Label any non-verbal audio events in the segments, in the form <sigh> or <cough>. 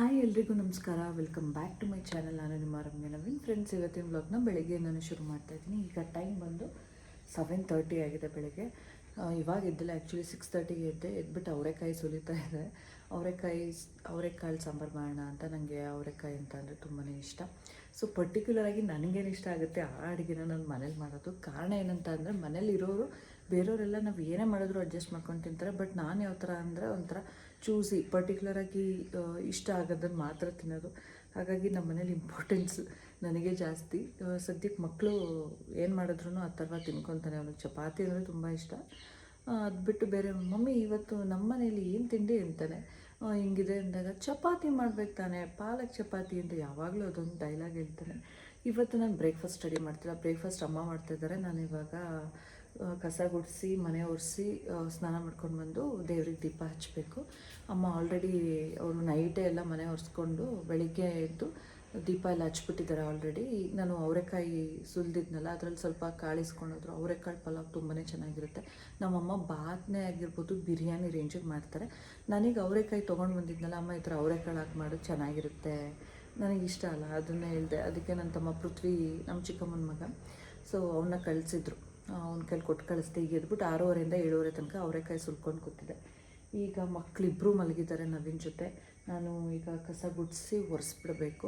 Hi ಎಲ್ರಿಗೂ ನಮಸ್ಕಾರ. Welcome back to my channel ನಾನು ನಿಮ್ಮ ರಮ್ಯ ನವೀನ್. ಫ್ರೆಂಡ್ಸ್ ಇವತ್ತಿನ ವ್ಲಾಗ್ನ ಬೆಳಗ್ಗೆ ನಾನು ಶುರು ಮಾಡ್ತಾ ಇದ್ದೀನಿ. ಈಗ ಟೈಮ್ ಬಂದು ಸೆವೆನ್ ತರ್ಟಿ ಆಗಿದೆ ಬೆಳಗ್ಗೆ. ಇವಾಗ ಎದ್ದಿಲ್ಲ. ಆ್ಯಕ್ಚುಲಿ ಸಿಕ್ಸ್ ತರ್ಟಿಗೆ ಎದ್ದೆ. ಎದ್ಬಿಟ್ಟು ಅವರೆಕಾಯಿ ಸುಲಿತಾ ಇದೆ. ಅವರೆಕಾಯಿ ಅವರೆಕಾಳು ಸಾಂಬಾರು ಮಾಡೋಣ ಅಂತ ನನಗೆ ಅವರೆಕಾಯಿ ಅಂತ ಅಂದರೆ ತುಂಬಾ ಇಷ್ಟ. ಸೊ ಪರ್ಟಿಕ್ಯುಲರಾಗಿ ನನಗೇನು ಇಷ್ಟ ಆಗುತ್ತೆ ಆ ಅಡುಗೆನ ನಾನು ಮನೇಲಿ ಮಾಡೋದು. ಕಾರಣ ಏನಂತ ಅಂದರೆ ಮನೇಲಿ ಇರೋರು ಬೇರೆಯವರೆಲ್ಲ ನಾವು ಏನೇ ಮಾಡಿದ್ರು ಅಡ್ಜಸ್ಟ್ ಮಾಡ್ಕೊಂಡು ತಿಂತಾರೆ. ಬಟ್ ನಾನು ಯಾವ ಥರ ಅಂದರೆ ಒಂಥರ ಚೂಸಿ ಪರ್ಟಿಕ್ಯುಲರಾಗಿ ಇಷ್ಟ ಆಗೋದನ್ನು ಮಾತ್ರ ತಿನ್ನೋದು. ಹಾಗಾಗಿ ನಮ್ಮ ಮನೇಲಿ ಇಂಪಾರ್ಟೆನ್ಸ್ ನನಗೆ ಜಾಸ್ತಿ. ಸದ್ಯಕ್ಕೆ ಮಕ್ಕಳು ಏನು ಮಾಡಿದ್ರು ಆ ಥರ ತಿನ್ಕೊತಾನೆ. ಅವನಿಗೆ ಚಪಾತಿ ಅಂದರೆ ತುಂಬ ಇಷ್ಟ. ಅದು ಬಿಟ್ಟು ಬೇರೆ, ಮಮ್ಮಿ, ಇವತ್ತು ನಮ್ಮ ಮನೇಲಿ ಏನು ತಿಂಡಿ? ಅಂತಾನೆ. ಹಿಂಗಿದೆ ಅಂದಾಗ, ಚಪಾತಿ ಮಾಡ್ಬೇಕು ತಾನೆ. ಪಾಲಕ್ ಚಪಾತಿ ಅಂತ ಯಾವಾಗಲೂ ಅದೊಂದು ಡೈಲಾಗ್ ಹೇಳ್ತಾನೆ. ಇವತ್ತು ನಾನು ಬ್ರೇಕ್ಫಾಸ್ಟ್ ಸ್ಟಡಿ ಮಾಡ್ತಿಲ್ಲ. ಬ್ರೇಕ್ಫಾಸ್ಟ್ ಅಮ್ಮ ಮಾಡ್ತಾಯಿದ್ದಾರೆ ನಾನು ಇವಾಗ ಕಸ ಗುಡಿಸಿ, ಮನೆ ಒರೆಸಿ ಸ್ನಾನ ಮಾಡ್ಕೊಂಡು ಬಂದು ದೇವ್ರಿಗೆ ದೀಪ ಹಚ್ಚಬೇಕು ಅಮ್ಮ ಆಲ್ರೆಡಿ ಅವರು ನೈಟೇ ಎಲ್ಲ ಮನೆ ಒರೆಸ್ಕೊಂಡು ಬೆಳಿಗ್ಗೆ ಎದ್ದು ದೀಪ ಎಲ್ಲ ಹಚ್ಬಿಟ್ಟಿದ್ದಾರೆ ಆಲ್ರೆಡಿ ಈಗ ನಾನು ಅವರೆಕಾಯಿ ಸುಲಿದಿದ್ನಲ್ಲ, ಅದರಲ್ಲಿ ಸ್ವಲ್ಪ ಕಾಳಿಸ್ಕೊಂಡೋದ್ರು ಅವರೆಕಾಳು ಪಲಾವ್ ತುಂಬಾ ಚೆನ್ನಾಗಿರುತ್ತೆ. ನಮ್ಮಮ್ಮ ಬಾತ್ನೇ ಆಗಿರ್ಬೋದು ಬಿರಿಯಾನಿ ರೇಂಜಿಗೆ ಮಾಡ್ತಾರೆ. ನನಗೆ ಅವರೆಕಾಯಿ ತೊಗೊಂಡು ಬಂದಿದ್ನಲ್ಲ, ಅಮ್ಮ ಈ ಥರ ಅವರೆಕಾಳು ಹಾಕಿ ಮಾಡೋದು ಚೆನ್ನಾಗಿರುತ್ತೆ. ನನಗೆ ಇಷ್ಟ ಅಲ್ಲ, ಅದನ್ನೇ ಹೇಳಿದೆ. ಅದಕ್ಕೆ ನನ್ನ ತಮ್ಮ ಪೃಥ್ವಿ ನಮ್ಮ ಚಿಕ್ಕಮ್ಮನ ಮಗ. ಸೊ ಅವನ್ನ ಕಳಿಸಿದ್ರು. ಅವ್ನ ಕೈಲಿ ಕೊಟ್ಟು ಕಳಿಸ್ದೆ ಈಗ ಎದ್ಬಿಟ್ಟು ಆರೂವರೆಯಿಂದ ಏಳುವರೆ ತನಕ ಅವರೆಕಾಯಿ ಸುಲ್ಕೊಂಡು ಕೂತಿದ್ದೆ ಈಗ ಮಕ್ಕಳಿಬ್ಬರು ಮಲಗಿದ್ದಾರೆ ನವೀನ್ ಜೊತೆ. ನಾನು ಈಗ ಕಸ ಗುಡಿಸಿ ಒರೆಸ್ಬಿಡಬೇಕು.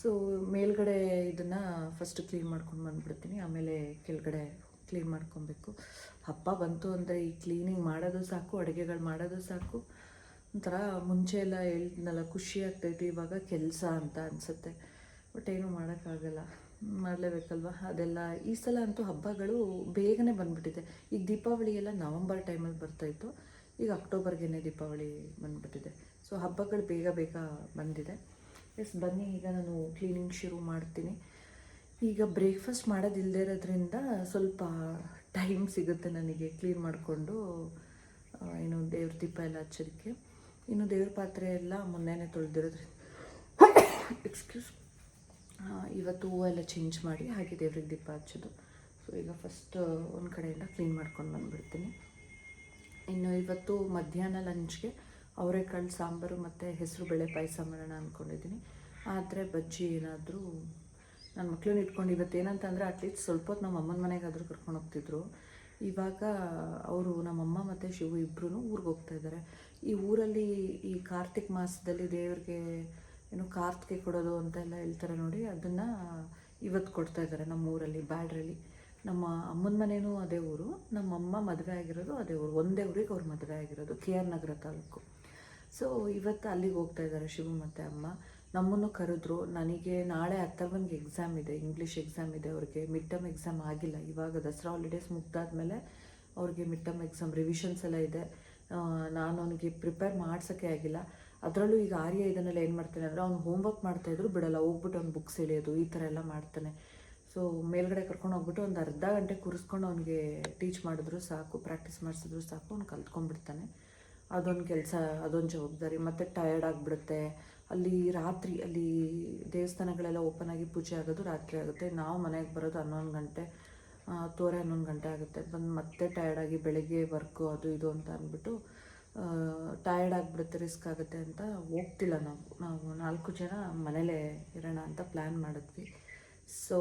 ಸೊ ಮೇಲ್ಗಡೆ ಇದನ್ನು ಫಸ್ಟ್ ಕ್ಲೀನ್ ಮಾಡ್ಕೊಂಡು ಬಂದ್ಬಿಡ್ತೀನಿ. ಆಮೇಲೆ ಕೆಳಗಡೆ ಕ್ಲೀನ್ ಮಾಡ್ಕೊಬೇಕು. ಹಬ್ಬ ಬಂತು ಅಂದರೆ ಈ ಕ್ಲೀನಿಂಗ್ ಮಾಡೋದು ಸಾಕು, ಅಡುಗೆಗಳು ಮಾಡೋದು ಸಾಕು. ಒಂಥರ ಮುಂಚೆ ಎಲ್ಲ ಹೇಳ್ತಿದ್ನಲ್ಲ ಖುಷಿ ಆಗ್ತೈತಿ ಇವಾಗ ಕೆಲಸ ಅಂತ ಅನಿಸುತ್ತೆ. ಬಟ್ ಏನೂ ಮಾಡೋಕ್ಕಾಗಲ್ಲ. ಮಾಡಲೇಬೇಕಲ್ವ? ಅದೆಲ್ಲ ಈ ಸಲ ಅಂತೂ ಹಬ್ಬಗಳು ಬೇಗನೆ ಬಂದ್ಬಿಟ್ಟಿದೆ. ಈಗ ದೀಪಾವಳಿ ಎಲ್ಲ ನವಂಬರ್ ಟೈಮಲ್ಲಿ ಬರ್ತಾಯಿತ್ತು ಈಗ ಅಕ್ಟೋಬರ್ಗೆ ದೀಪಾವಳಿ ಬಂದ್ಬಿಟ್ಟಿದೆ. ಸೊ ಹಬ್ಬಗಳು ಬೇಗ ಬೇಗ ಬಂದಿದೆ. ಎಸ್ ಬನ್ನಿ, ಈಗ ನಾನು ಕ್ಲೀನಿಂಗ್ ಶುರು ಮಾಡ್ತೀನಿ. ಈಗ ಬ್ರೇಕ್ಫಾಸ್ಟ್ ಮಾಡೋದಿಲ್ಲದೆ ಇರೋದ್ರಿಂದ ಸ್ವಲ್ಪ ಟೈಮ್ ಸಿಗುತ್ತೆ ನನಗೆ ಕ್ಲೀನ್ ಮಾಡಿಕೊಂಡು ಏನು ದೇವ್ರ ದೀಪ ಎಲ್ಲ ಹಚ್ಚೋದಕ್ಕೆ. ಇನ್ನು ದೇವ್ರ ಪಾತ್ರೆ ಎಲ್ಲ ಮೊನ್ನೆನೇ ತೊಳೆದಿರೋದ್ರಿಂದ ಎಕ್ಸ್ಕ್ಯೂಸ್ <coughs> ಇವತ್ತು ಹೂವು ಎಲ್ಲ ಚೇಂಜ್ ಮಾಡಿ ಹಾಗೆ ದೇವ್ರಿಗೆ ದೀಪ ಹಚ್ಚೋದು. ಸೊ ಈಗ ಫಸ್ಟ್ ಒಂದು ಕಡೆಯಿಂದ ಕ್ಲೀನ್ ಮಾಡ್ಕೊಂಡು ಬಂದುಬಿಡ್ತೀನಿ. ಇನ್ನು ಇವತ್ತು ಮಧ್ಯಾಹ್ನ ಲಂಚ್ಗೆ ಅವರೆಕಾಳು, ಸಾಂಬಾರು ಮತ್ತು ಹೆಸರು ಬೇಳೆ ಪಾಯಸ ಮಾಡೋಣ ಅಂದ್ಕೊಂಡಿದ್ದೀನಿ ಆದರೆ ಬಜ್ಜಿ ಏನಾದರೂ ನನ್ನ ಮಕ್ಳನ್ನ ಇಟ್ಕೊಂಡು ಇವತ್ತು ಏನಂತಂದರೆ ಅಟ್ಲೀಸ್ಟ್ ಸ್ವಲ್ಪ ಹೊತ್ತು ನಮ್ಮ ಅಮ್ಮನ ಮನೆಗಾದರೂ ಕರ್ಕೊಂಡು ಹೋಗ್ತಿದ್ರು. ಇವಾಗ ಅವರು ನಮ್ಮಮ್ಮ ಮತ್ತು ಶಿವು ಇಬ್ಬರೂ ಊರಿಗೆ ಹೋಗ್ತಾ ಇದ್ದಾರೆ ಈ ಊರಲ್ಲಿ ಈ ಕಾರ್ತಿಕ್ ಮಾಸದಲ್ಲಿ ದೇವ್ರಿಗೆ ಏನು ಕಾರ್ತಿಕೆ ಕೊಡೋದು ಅಂತೆಲ್ಲ ಹೇಳ್ತಾರೆ ನೋಡಿ, ಅದನ್ನು ಇವತ್ತು ಕೊಡ್ತಾ ಇದ್ದಾರೆ ನಮ್ಮ ಊರಲ್ಲಿ, ಬ್ಯಾಡ್ರಲ್ಲಿ. ನಮ್ಮ ಅಮ್ಮನ ಮನೆಯೂ ಅದೇ ಊರು, ನಮ್ಮ ಅಮ್ಮ ಮದುವೆ ಆಗಿರೋದು ಅದೇ ಊರು, ಒಂದೇ ಊರಿಗೆ ಅವ್ರು ಮದುವೆ ಆಗಿರೋದು, K R Nagar taluk. So ಇವತ್ತು ಅಲ್ಲಿಗೆ ಹೋಗ್ತಾ ಇದ್ದಾರೆ ಶಿವ ಮತ್ತು ಅಮ್ಮ. ನಮ್ಮನ್ನು ಕರೆದ್ರು, ನನಗೆ ನಾಳೆ ಹತ್ತವನ್ಗೆ ಎಕ್ಸಾಮ್ ಇದೆ ಇಂಗ್ಲೀಷ್ ಎಕ್ಸಾಮ್ ಇದೆ ಅವ್ರಿಗೆ ಮಿಡ್ ಟರ್ಮ್ ಎಕ್ಸಾಮ್ ಆಗಿಲ್ಲ, ಇವಾಗ ದಸರಾ ಹಾಲಿಡೇಸ್ ಮುಗ್ದಾದ್ಮೇಲೆ ಅವ್ರಿಗೆ ಮಿಡ್ ಟರ್ಮ್ ಎಕ್ಸಾಮ್ ರಿವಿಷನ್ಸ್ ಎಲ್ಲ ಇದೆ. ನಾನು ಅವನಿಗೆ ಪ್ರಿಪೇರ್ ಮಾಡ್ಸೋಕ್ಕೆ ಆಗಿಲ್ಲ. ಅದರಲ್ಲೂ ಈಗ ಆರ್ಯ ಇದನ್ನೆಲ್ಲ ಏನು ಮಾಡ್ತಾನೆ ಅಂದರೆ ಅವ್ನು ಹೋಮ್ವರ್ಕ್ ಮಾಡ್ತಾಯಿದ್ರು ಬಿಡಲ್ಲ, ಹೋಗ್ಬಿಟ್ಟು ಅವ್ನು ಬುಕ್ಸ್ ಎಳೆಯೋದು, ಈ ಥರ ಎಲ್ಲ ಮಾಡ್ತಾನೆ. ಸೊ ಮೇಲ್ಗಡೆ ಕರ್ಕೊಂಡು ಹೋಗ್ಬಿಟ್ಟು ಒಂದು ಅರ್ಧ ಗಂಟೆ ಕೂರಿಸ್ಕೊಂಡು ಅವನಿಗೆ ಟೀಚ್ ಮಾಡಿದ್ರು ಸಾಕು ಪ್ರಾಕ್ಟೀಸ್ ಮಾಡಿಸಿದ್ರು ಸಾಕು, ಅವ್ನು ಕಲ್ತ್ಕೊಂಡ್ಬಿಡ್ತಾನೆ. ಅದೊಂದು ಕೆಲಸ, ಅದೊಂದು ಜವಾಬ್ದಾರಿ. ಮತ್ತು ಟಯರ್ಡ್ ಆಗಿಬಿಡುತ್ತೆ. ಅಲ್ಲಿ ರಾತ್ರಿ, ಅಲ್ಲಿ ದೇವಸ್ಥಾನಗಳೆಲ್ಲ ಓಪನ್ ಆಗಿ ಪೂಜೆ ಆಗೋದು ರಾತ್ರಿ ಆಗುತ್ತೆ. ನಾವು ಮನೆಗೆ ಬರೋದು ಹನ್ನೊಂದು ಗಂಟೆ ತೋರೆ ಹನ್ನೊಂದು ಗಂಟೆ ಆಗುತ್ತೆ. ಬಂದು ಮತ್ತೆ ಟಯರ್ಡಾಗಿ ಬೆಳಗ್ಗೆ ವರ್ಕು ಅದು ಇದು ಅಂತ ಅಂದ್ಬಿಟ್ಟು ಟಯರ್ಡ್ ಆಗಿಬಿಡುತ್ತೆ ರಿಸ್ಕ್ ಆಗುತ್ತೆ ಅಂತ ಹೋಗ್ತಿಲ್ಲ ನಾವು. ನಾವು ನಾಲ್ಕು ಜನ ಮನೇಲೇ ಇರೋಣ ಅಂತ ಪ್ಲ್ಯಾನ್ ಮಾಡಿದ್ವಿ. ಸೊ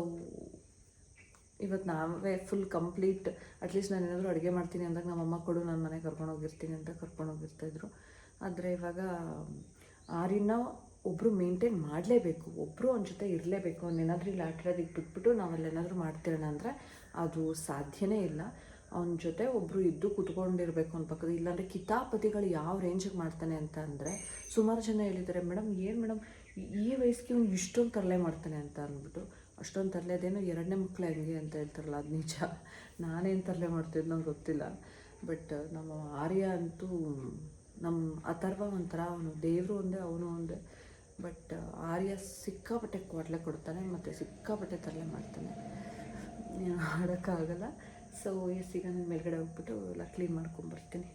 ಇವತ್ತು ನಾವೇ ಫುಲ್ ಕಂಪ್ಲೀಟ್ ಅಟ್ಲೀಸ್ಟ್ ನಾನು ಏನಾದರೂ ಅಡುಗೆ ಮಾಡ್ತೀನಿ ಅಂದಾಗ ನಮ್ಮಮ್ಮ ಕೊಡು, ನಾನು ಮನೆಗೆ ಕರ್ಕೊಂಡು ಹೋಗಿರ್ತೀನಿ ಅಂತ ಕರ್ಕೊಂಡು ಹೋಗಿರ್ತಾಯಿದ್ರು ಆದರೆ ಇವಾಗ, ಆರಿನ ಒಬ್ಬರು ಮೇಂಟೈನ್ ಮಾಡಲೇಬೇಕು ಒಬ್ಬರು ಅವನ ಜೊತೆ ಇರಲೇಬೇಕು ಅವ್ನೇನಾದರೂ ಇಲ್ಲಿ ಆಟಾಡೋದಕ್ಕೆ ಬಿಟ್ಬಿಟ್ಟು ನಾವಲ್ಲೇನಾದರೂ ಮಾಡ್ತಿರೋಣ ಅಂದರೆ ಅದು ಸಾಧ್ಯನೇ ಇಲ್ಲ. ಅವನ ಜೊತೆ ಒಬ್ಬರು ಇದ್ದು ಕುತ್ಕೊಂಡಿರ್ಬೇಕು ಅಂತ ಪಕ್ಕದ ಇಲ್ಲಾಂದರೆ ಕಿತಾಪತಿಗಳು ಯಾವ ರೇಂಜಿಗೆ ಮಾಡ್ತಾನೆ ಅಂತ ಅಂದರೆ ಸುಮಾರು ಜನ ಹೇಳಿದ್ದಾರೆ, ಮೇಡಮ್, ಏನು ಮೇಡಮ್? ಈ ವಯಸ್ಸಿಗೆ ಅವ್ನು ಇಷ್ಟೊಂದು ತರಲೆ ಮಾಡ್ತಾನೆ ಅಂತ ಅಂದ್ಬಿಟ್ಟು, ಅಷ್ಟೊಂದು ತರಲೆ ಅದೇನು ಎರಡನೇ ಮಕ್ಕಳು ಹೆಂಗೆ ಅಂತ ಹೇಳ್ತಾರಲ್ಲ, ಅದು ನಿಜ. ನಾನೇನು ತರಲೆ ಮಾಡ್ತಿದ್ದು ನಂಗೆ ಗೊತ್ತಿಲ್ಲ. ಬಟ್ ನಮ್ಮ ಆರ್ಯ ಅಂತೂ ನಮ್ಮ ಅಥರ್ವ ಒಂಥರ ಅವನು, ದೇವರು ಒಂದೇ, ಅವನು ಒಂದೇ. ಬಟ್ ಆರ್ಯ ಸಿಕ್ಕಾಪಟ್ಟೆ ಕೊಡಲೆ ಕೊಡ್ತಾನೆ, ಮತ್ತು ಸಿಕ್ಕಾಪಟ್ಟೆ ತರಲೆ ಮಾಡ್ತಾನೆ. ಏನು ಮಾಡೋಕ್ಕಾಗಲ್ಲ ಸೊ ಎಸ್ ಈಗ ನಾನು ಮೇಲ್ಗಡೆ ಹೋಗ್ಬಿಟ್ಟು ಎಲ್ಲ ಕ್ಲೀನ್ ಮಾಡ್ಕೊಂಬರ್ತೀನಿ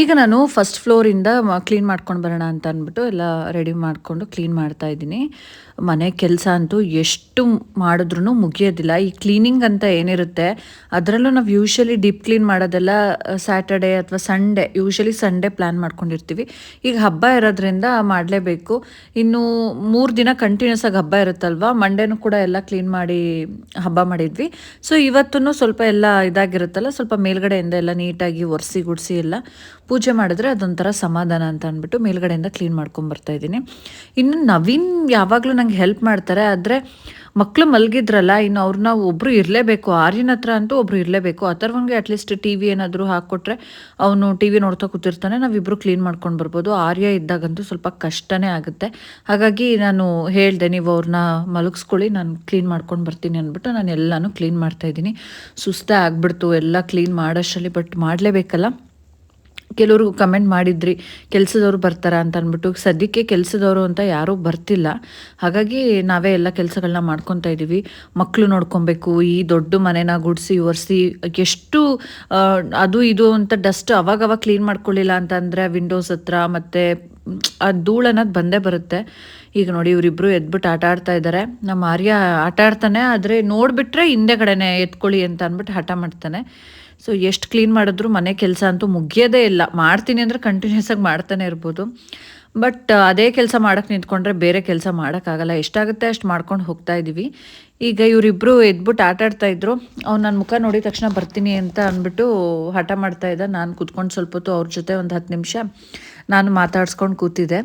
ಈಗ ನಾನು ಫಸ್ಟ್ ಫ್ಲೋರಿಂದ ಕ್ಲೀನ್ ಮಾಡ್ಕೊಂಡು ಬರೋಣ ಅಂತ ಅಂದ್ಬಿಟ್ಟು ಎಲ್ಲ ರೆಡಿ ಮಾಡಿಕೊಂಡು ಕ್ಲೀನ್ ಮಾಡ್ತಾ ಇದ್ದೀನಿ. ಮನೆ ಕೆಲಸ ಅಂತೂ ಎಷ್ಟು ಮಾಡಿದ್ರೂ ಮುಗಿಯೋದಿಲ್ಲ. ಈ ಕ್ಲೀನಿಂಗ್ ಅಂತ ಏನಿರುತ್ತೆ, ಅದರಲ್ಲೂ ನಾವು ಯೂಶ್ವಲಿ ಡೀಪ್ ಕ್ಲೀನ್ ಮಾಡೋದೆಲ್ಲ ಸ್ಯಾಟರ್ಡೆ ಅಥವಾ ಸಂಡೇ ಯೂಶ್ವಲಿ ಸಂಡೇ ಪ್ಲ್ಯಾನ್ ಮಾಡ್ಕೊಂಡಿರ್ತೀವಿ. ಈಗ ಹಬ್ಬ ಇರೋದ್ರಿಂದ ಮಾಡಲೇಬೇಕು. ಇನ್ನು ಮೂರು ದಿನ ಕಂಟಿನ್ಯೂಸ್ ಆಗಿ ಹಬ್ಬ ಇರುತ್ತಲ್ವ ಮಂಡೇನೂ ಕೂಡ ಎಲ್ಲ ಕ್ಲೀನ್ ಮಾಡಿ ಹಬ್ಬ ಮಾಡಿದ್ವಿ. ಸೊ ಇವತ್ತೂ ಸ್ವಲ್ಪ ಎಲ್ಲ ಇದಾಗಿರುತ್ತಲ್ಲ, ಸ್ವಲ್ಪ ಮೇಲ್ಗಡೆಯಿಂದ ಎಲ್ಲ ನೀಟಾಗಿ ಒರೆಸಿ ಗುಡಿಸಿ ಎಲ್ಲ ಪೂಜೆ ಮಾಡಿದ್ರೆ ಅದೊಂಥರ ಸಮಾಧಾನ ಅಂತ ಅಂದ್ಬಿಟ್ಟು ಮೇಲ್ಗಡೆಯಿಂದ ಕ್ಲೀನ್ ಮಾಡ್ಕೊಂಡು ಬರ್ತಾ ಇದ್ದೀನಿ. ಇನ್ನು ನವೀನ್ ಯಾವಾಗಲೂ ನಂಗೆ ಹೆಲ್ಪ್ ಮಾಡ್ತಾರೆ, ಆದರೆ ಮಕ್ಕಳು ಮಲಗಿದ್ರಲ್ಲ, ಇನ್ನು ಅವ್ರನ್ನ ಒಬ್ಬರು ಇರಲೇಬೇಕು. ಆರ್ಯನ ಹತ್ರ ಅಂತೂ ಒಬ್ಬರು ಇರಲೇಬೇಕು. ಆ ಅಥರ್ವನ್ಗೆ ಅಟ್ಲೀಸ್ಟ್ ಟಿ ವಿ ಏನಾದರೂ ಹಾಕ್ಕೊಟ್ರೆ ಅವನು ಟಿ ವಿ ನೋಡ್ತಾ ಕೂತಿರ್ತಾನೆ ನಾವಿಬ್ಬರು ಕ್ಲೀನ್ ಮಾಡ್ಕೊಂಡು ಬರ್ಬೋದು. ಆರ್ಯ ಇದ್ದಾಗಂತೂ ಸ್ವಲ್ಪ ಕಷ್ಟನೇ ಆಗುತ್ತೆ. ಹಾಗಾಗಿ ನಾನು ಹೇಳಿದೆ, ನೀವು ಅವ್ರನ್ನ ಮಲಗಿಸ್ಕೊಳ್ಳಿ, ನಾನು ಕ್ಲೀನ್ ಮಾಡ್ಕೊಂಡು ಬರ್ತೀನಿ ಅಂದ್ಬಿಟ್ಟು ನಾನು ಎಲ್ಲನೂ ಕ್ಲೀನ್ ಮಾಡ್ತಾಯಿದ್ದೀನಿ ಸುಸ್ತೇ ಆಗ್ಬಿಡ್ತು ಎಲ್ಲ ಕ್ಲೀನ್ ಮಾಡೋಷ್ಟರಲ್ಲಿ ಬಟ್ ಮಾಡಲೇಬೇಕಲ್ಲ? ಕೆಲವರು ಕಮೆಂಟ್ ಮಾಡಿದ್ರಿ, ಕೆಲಸದವ್ರು ಬರ್ತಾರಾ ಅಂತ ಅಂದ್ಬಿಟ್ಟು, ಸದ್ಯಕ್ಕೆ ಕೆಲಸದವರು ಅಂತ ಯಾರೂ ಬರ್ತಿಲ್ಲ. ಹಾಗಾಗಿ ನಾವೇ ಎಲ್ಲ ಕೆಲಸಗಳನ್ನ ಮಾಡ್ಕೊತಾ ಇದ್ದೀವಿ ಮಕ್ಕಳು ನೋಡ್ಕೊಬೇಕು, ಈ ದೊಡ್ಡ ಮನೆನ ಗುಡಿಸಿ, ಒರೆಸಿ, ಎಷ್ಟು ಅದು ಇದು ಅಂತ ಡಸ್ಟ್ ಅವಾಗ ಅವಾಗ ಕ್ಲೀನ್ ಮಾಡ್ಕೊಳ್ಳಿಲ್ಲ ಅಂತಂದರೆ ವಿಂಡೋಸ್ ಹತ್ರ ಮತ್ತು ಆ ಧೂಳು ಅನ್ನೋದು ಬಂದೇ ಬರುತ್ತೆ. ಈಗ ನೋಡಿ ಇವರಿಬ್ಬರು ಎದ್ಬಿಟ್ಟು ಆಟ ಆಡ್ತಾ ಇದ್ದಾರೆ ನಮ್ಮ ಆರ್ಯ ಆಟ ಆಡ್ತಾನೆ, ಆದರೆ ನೋಡಿಬಿಟ್ರೆ ಹಿಂದೆಗಡೆನೆ ಎತ್ಕೊಳ್ಳಿ ಅಂತ ಅಂದ್ಬಿಟ್ಟು ಹಠ ಮಾಡ್ತಾನೆ. ಸೊ ಎಷ್ಟು ಕ್ಲೀನ್ ಮಾಡಿದ್ರು ಮನೆ ಕೆಲಸ ಅಂತೂ ಮುಗಿಯೋದೇ ಇಲ್ಲ. ಮಾಡ್ತೀನಿ ಅಂದರೆ ಕಂಟಿನ್ಯೂಸ್ ಆಗಿ ಮಾಡ್ತಾನೆ ಇರ್ಬೋದು. ಬಟ್ ಅದೇ ಕೆಲಸ ಮಾಡೋಕ್ಕೆ ನಿಂತ್ಕೊಂಡ್ರೆ ಬೇರೆ ಕೆಲಸ ಮಾಡೋಕ್ಕಾಗಲ್ಲ. ಎಷ್ಟಾಗುತ್ತೆ ಅಷ್ಟು ಮಾಡ್ಕೊಂಡು ಹೋಗ್ತಾ ಇದ್ದೀವಿ ಈಗ ಇವರಿಬ್ಬರು ಎದ್ಬಿಟ್ಟು ಆಟ ಆಡ್ತಾ ಇದ್ರು. ಅವ್ನು ನನ್ನ ಮುಖ ನೋಡಿದ ತಕ್ಷಣ ಬರ್ತೀನಿ ಅಂತ ಅಂದ್ಬಿಟ್ಟು ಹಠ ಮಾಡ್ತಾ ಇದ್ದ. ನಾನು ಕೂತ್ಕೊಂಡು ಸ್ವಲ್ಪ ಹೊತ್ತು ಅವ್ರ ಜೊತೆ ಒಂದು ಹತ್ತು ನಿಮಿಷ ನಾನು ಮಾತಾಡ್ಸ್ಕೊಂಡು ಕೂತಿದ್ದೆ.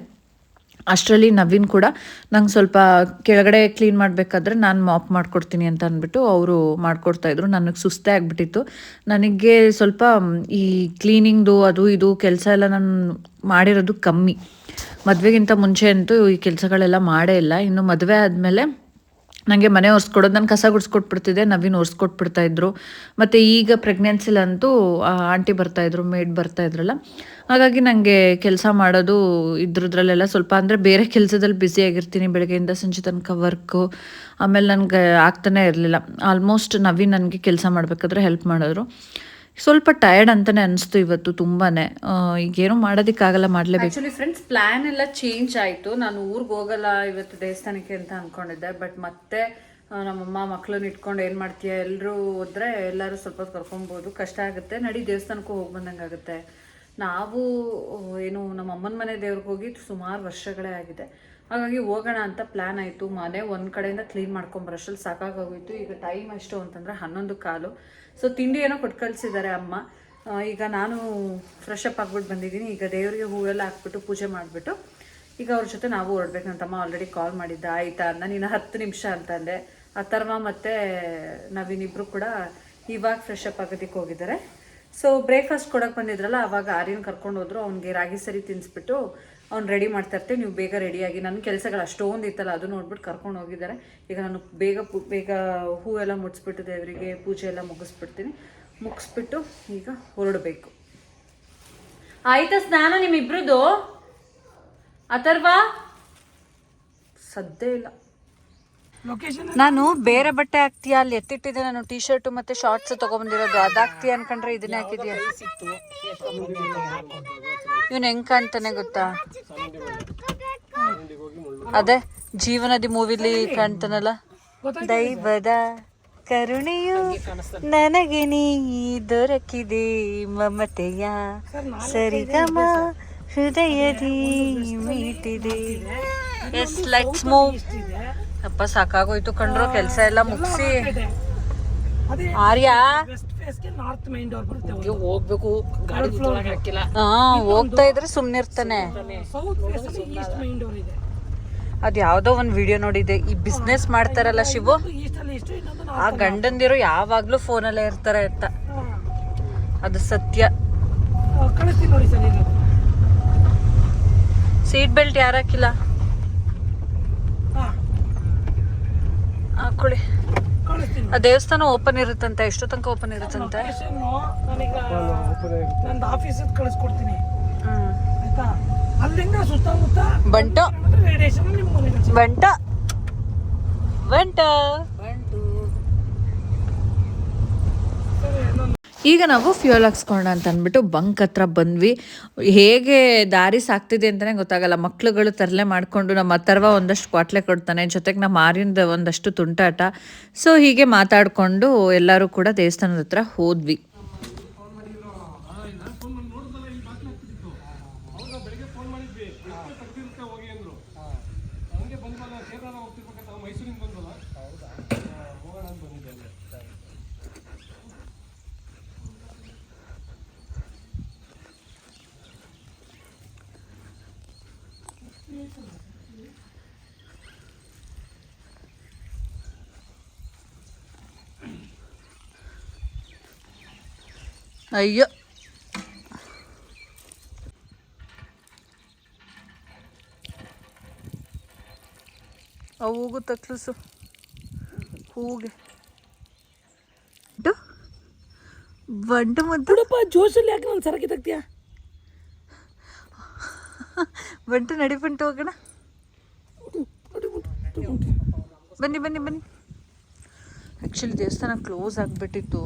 ಅಷ್ಟರಲ್ಲಿ ನವೀನ್ ಕೂಡ ನಂಗೆ ಸ್ವಲ್ಪ ಕೆಳಗಡೆ ಕ್ಲೀನ್ ಮಾಡಬೇಕಾದ್ರೆ ನಾನು ಮಾಪ್ ಮಾಡಿಕೊಡ್ತೀನಿ ಅಂತ ಅಂದ್ಬಿಟ್ಟು ಅವರು ಮಾಡಿಕೊಡ್ತಾಯಿದ್ರು ನನಗೆ ಸುಸ್ತೇ ಆಗಿಬಿಟ್ಟಿತ್ತು. ನನಗೆ ಸ್ವಲ್ಪ ಈ ಕ್ಲೀನಿಂಗ್ದು ಅದು ಇದು ಕೆಲಸ ಎಲ್ಲ ನಾನು ಮಾಡಿರೋದು ಕಮ್ಮಿ. ಮದುವೆಗಿಂತ ಮುಂಚೆ ಅಂತೂ ಈ ಕೆಲಸಗಳೆಲ್ಲ ಮಾಡೇ ಇಲ್ಲ. ಇನ್ನು ಮದುವೆ ಆದಮೇಲೆ ನನಗೆ ಮನೆ ಒರೆಸ್ಕೊಡೋದು ನಾನು ಕಸ ಗುಡಿಸ್ಕೊಟ್ಬಿಡ್ತಿದ್ದೆ ನವೀನ್ ಒರೆಸ್ಕೊಟ್ಬಿಡ್ತಾ ಇದ್ರು. ಮತ್ತು ಈಗ ಪ್ರೆಗ್ನೆನ್ಸಿಲಂತೂ ಆಂಟಿ ಬರ್ತಾಯಿದ್ರು ಮೇಡ್ ಬರ್ತಾ ಇದ್ರಲ್ಲ. ಹಾಗಾಗಿ ನನಗೆ ಕೆಲಸ ಮಾಡೋದು ಇದ್ರದ್ರಲ್ಲೆಲ್ಲ ಸ್ವಲ್ಪ ಅಂದರೆ ಬೇರೆ ಕೆಲಸದಲ್ಲಿ ಬ್ಯುಸಿ ಆಗಿರ್ತೀನಿ ಬೆಳಗ್ಗೆಯಿಂದ ಸಂಜೆ ತನಕ ವರ್ಕು ಆಮೇಲೆ ನನಗೆ ಆಗ್ತಾನೇ ಇರಲಿಲ್ಲ. ಆಲ್ಮೋಸ್ಟ್ ನವೀನ್ ನನಗೆ ಕೆಲಸ ಮಾಡಬೇಕಾದ್ರೆ ಹೆಲ್ಪ್ ಮಾಡಿದ್ರು. ಸ್ವಲ್ಪ ಟಯರ್ಡ್ ಅಂತಾನೆ ಅನಿಸ್ತು ಇವತ್ತು ತುಂಬಾ ಈಗೇನು ಮಾಡೋದಕ್ಕಾಗಲ್ಲ, ಮಾಡಲೇಬೇಕು. ಆ್ಯಕ್ಚುಲಿ ಫ್ರೆಂಡ್ಸ್ ಪ್ಲ್ಯಾನ್ ಎಲ್ಲ ಚೇಂಜ್ ಆಯಿತು. ನಾನು ಊರಿಗೆ ಹೋಗಲ್ಲ ಇವತ್ತು ದೇವಸ್ಥಾನಕ್ಕೆ ಅಂತ ಅಂದ್ಕೊಂಡಿದ್ದೆ ಬಟ್ ಮತ್ತೆ ನಮ್ಮಮ್ಮ ಮಕ್ಕಳನ್ನ ಇಟ್ಕೊಂಡು ಏನು ಮಾಡ್ತೀಯ? ಎಲ್ಲರೂ ಹೋದ್ರೆ ಎಲ್ಲರೂ ಸ್ವಲ್ಪ ಕರ್ಕೊಬೋದು. ಕಷ್ಟ ಆಗುತ್ತೆ. ನಡಿ ದೇವಸ್ಥಾನಕ್ಕೂ ಹೋಗಿ ಬಂದಂಗೆ ಆಗುತ್ತೆ. ನಾವು ಏನು ನಮ್ಮ ಅಮ್ಮನ ಮನೆ ದೇವ್ರಿಗೆ ಹೋಗಿ ಸುಮಾರು ವರ್ಷಗಳೇ ಆಗಿದೆ. ಹಾಗಾಗಿ ಹೋಗೋಣ ಅಂತ ಪ್ಲ್ಯಾನ್ ಆಯಿತು. ಮನೆ ಒಂದು ಕಡೆಯಿಂದ ಕ್ಲೀನ್ ಮಾಡ್ಕೊಂಬರೋಷ್ಟ್ರಲ್ಲಿ ಸಾಕಾಗೋಗಿತ್ತು. ಈಗ ಟೈಮ್ ಎಷ್ಟು ಅಂತಂದರೆ ಹನ್ನೊಂದು ಕಾಲು. ಸೊ ತಿಂಡಿ ಏನೋ ಕೊಟ್ಟು ಕಳಿಸಿದ್ದಾರೆ ಅಮ್ಮ. ಈಗ ನಾನು ಫ್ರೆಶ್ ಅಪ್ ಆಗ್ಬಿಟ್ಟು ಬಂದಿದ್ದೀನಿ. ಈಗ ದೇವರಿಗೆ ಹೂವೆಲ್ಲ ಹಾಕ್ಬಿಟ್ಟು ಪೂಜೆ ಮಾಡಿಬಿಟ್ಟು ಈಗ ಅವ್ರ ಜೊತೆ ನಾವು ಹೊರಡ್ಬೇಕು ಅಂತಮ್ಮ ತಮ್ಮ ಆಲ್ರೆಡಿ ಕಾಲ್ ಮಾಡಿದ್ದ. ಆಯಿತಾ ಅಂದ ನೀನು ಹತ್ತು ನಿಮಿಷ ಅಂತಂದೆ ಅಥರ್ವ ಮತ್ತು ನವೀನ್ ಇಬ್ಬರು ಕೂಡ ಇವಾಗ ಫ್ರೆಶ್ ಅಪ್ ಆಗೋದಕ್ಕೆ ಹೋಗಿದ್ದಾರೆ. ಸೊ ಬ್ರೇಕ್ಫಾಸ್ಟ್ ಕೊಡೋಕೆ ಬಂದಿದ್ರಲ್ಲ, ಅವಾಗ ಆರ್ಯನ್ ಕರ್ಕೊಂಡು ಹೋದ್ರು. ಅವ್ನಿಗೆ ರಾಗಿ ಸರಿ ತಿನ್ನಿಸ್ಬಿಟ್ಟು ಅವ್ನು ರೆಡಿ ಮಾಡ್ತಾ ಇರ್ತೀವಿ ನೀವು ಬೇಗ ರೆಡಿಯಾಗಿ ನನ್ನ ಕೆಲಸಗಳು ಅಷ್ಟೊಂದು ಇತ್ತಲ್ಲ, ಅದು ನೋಡ್ಬಿಟ್ಟು ಕರ್ಕೊಂಡು ಹೋಗಿದ್ದಾರೆ. ಈಗ ನಾನು ಬೇಗ ಪು, ಬೇಗ ಹೂವೆಲ್ಲ ಮುಟ್ಸ್ಬಿಟ್ಟು ದೇವರಿಗೆ ಪೂಜೆ ಎಲ್ಲ ಮುಗಿಸ್ಬಿಡ್ತೀನಿ. ಮುಗಿಸ್ಬಿಟ್ಟು ಈಗ ಹೊರಡಬೇಕು. ಆಯ್ತಾ ಸ್ನಾನ ನಿಮ್ಮಿಬ್ರದ್ದು ಅಥರ್ವಾ? ಸದ್ದೇ ಇಲ್ಲ. ನಾನು ಬೇರೆ ಬಟ್ಟೆ ಹಾಕ್ತೀಯ? ಅಲ್ಲಿ ಎತ್ತಿಟ್ಟಿದ್ದೆ ನಾನು ಟೀ ಶರ್ಟ್ ಮತ್ತೆ ಶಾರ್ಟ್ಸ್ ತಗೊಬಂದಿರೋದು. ಅದಾಕ್ತೀಯ ಅನ್ಕೊಂಡ್ರೆ ಇದನ್ನ ಹಾಕಿದ್ಯಾ? ಇವನ್ ಹೆಂಗ್ ಕಾಣ್ತಾನೆ ಗೊತ್ತಾ? ಅದೇ, ಜೀವನದಿ ಮೂವಿಲಿ ಕಾಣ್ತಾನಲ್ಲ? ದೈವದ ಕರುಣೆಯು ನನಗೆ ನೀ ದೊರಕಿದೆ, ಮಮತೆಯ ಸರಿಗಮ ಹೃದಯದಿ ಮೀಟಿದೆ. ಎಸ್ ಲೆಟ್ಸ್ ಮೂವ್ ಅಪ್ಪ ಸಾಕಾಗೋಯ್ತು ಕಂಡ್ರು ಕೆಲಸ ಎಲ್ಲ ಮುಗಿಸಿ. ಆರ್ಯ? ಹೋಗ್ಬೇಕು. ಹಾ ಹೋಗ್ತಾ ಇದ್ರೆ ಸುಮ್ನಿರ್ತಾನೆ ಅಲ್ಲಿ ಅದ್ ಯಾವ್ದೋ ಒಂದ್ ವಿಡಿಯೋ ನೋಡಿದೆ ಈ ಬಿಸ್ನೆಸ್ ಮಾಡ್ತಾರಲ್ಲ ಶಿವು? ಅಲ್ಲಿ ಆ ಗಂಡಂದಿರು ಯಾವಾಗ್ಲೂ ಫೋನಲ್ಲೇ ಇರ್ತಾರೆ ಅಂತ. ಅದು ಸತ್ಯ. ಸೀಟ್ ಬೆಲ್ಟ್ ಯಾರು ಹಾಕಿಲ್ಲ ಹಾ ಹಾಕೊಳ್ಳಿ ಕಳಿಸ್ತೀನಿ. ಆ ದೇವಸ್ಥಾನ ಓಪನ್ ಇರುತ್ತಂತೆ ಎಷ್ಟು ತನಕ ಓಪನ್ ಇರುತ್ತಂತೆ? ಲೊಕೇಶನ್ ನಾನೀಗ ನಂದು ಆಫೀಸ್ ಕಳಿಸ್ಕೊಡ್ತೀನಿ. ಹ್ಮ್. ಆಯ್ತಾ? ಅಲ್ಲಿಂದ ಸುತ್ತಮುತ್ತ ಬಂಟು. ರೇಡಿಯೇಷನ್ ನಿಮ್ಮ ಮನೆಗೆ ಬಂಟ. ಬಂಟ. ಈಗ ನಾವು ಫ್ಯೂಯಲ್ ಹಾಕ್ಸ್ಕೊಳ್ಳೋಣ ಅಂತ ಅಂದ್ಬಿಟ್ಟು ಬಂಕ್ ಹತ್ರ ಬಂದ್ವಿ. ಹೇಗೆ ದಾರಿ ಸಾಕ್ತಿದೆ ಅಂತಲೇ ಗೊತ್ತಾಗಲ್ಲ. ಮಕ್ಳುಗಳು ತರಲೆ ಮಾಡಿಕೊಂಡು ನಮ್ಮ ಅಥರ್ವ ಒಂದಷ್ಟು ಕ್ವಾಟ್ಲೆ ಕೊಡ್ತಾನೆ. ಜೊತೆಗೆ ನಮ್ಮ ಆರ್ಯಂದ ಒಂದಷ್ಟು ತುಂಟಾಟ. ಸೊ ಹೀಗೆ ಮಾತಾಡಿಕೊಂಡು ಎಲ್ಲರೂ ಕೂಡ ದೇವಸ್ಥಾನದ ಹತ್ರ ಹೋದ್ವಿ. ಅಯ್ಯೋ. ಅವುಗೂ ತಕ್ಲಸು ಹೂಗೆ. ಬಂಡ ಮುದ್ದು ಬಿಡಪ್ಪ ಜೋಶಲ್ಲಿ ಯಾಕೆ ನಾನು ಸರಕಿ ತಗ್ತೀಯ? ಬಂಟು ನಡಿ ಬಂಟು ಹೋಗೋಣ. ಬನ್ನಿ ಬನ್ನಿ ಬನ್ನಿ. ಆ್ಯಕ್ಚುಲಿ ದೇವಸ್ಥಾನ ಕ್ಲೋಸ್ ಆಗಿಬಿಟ್ಟಿತ್ತು.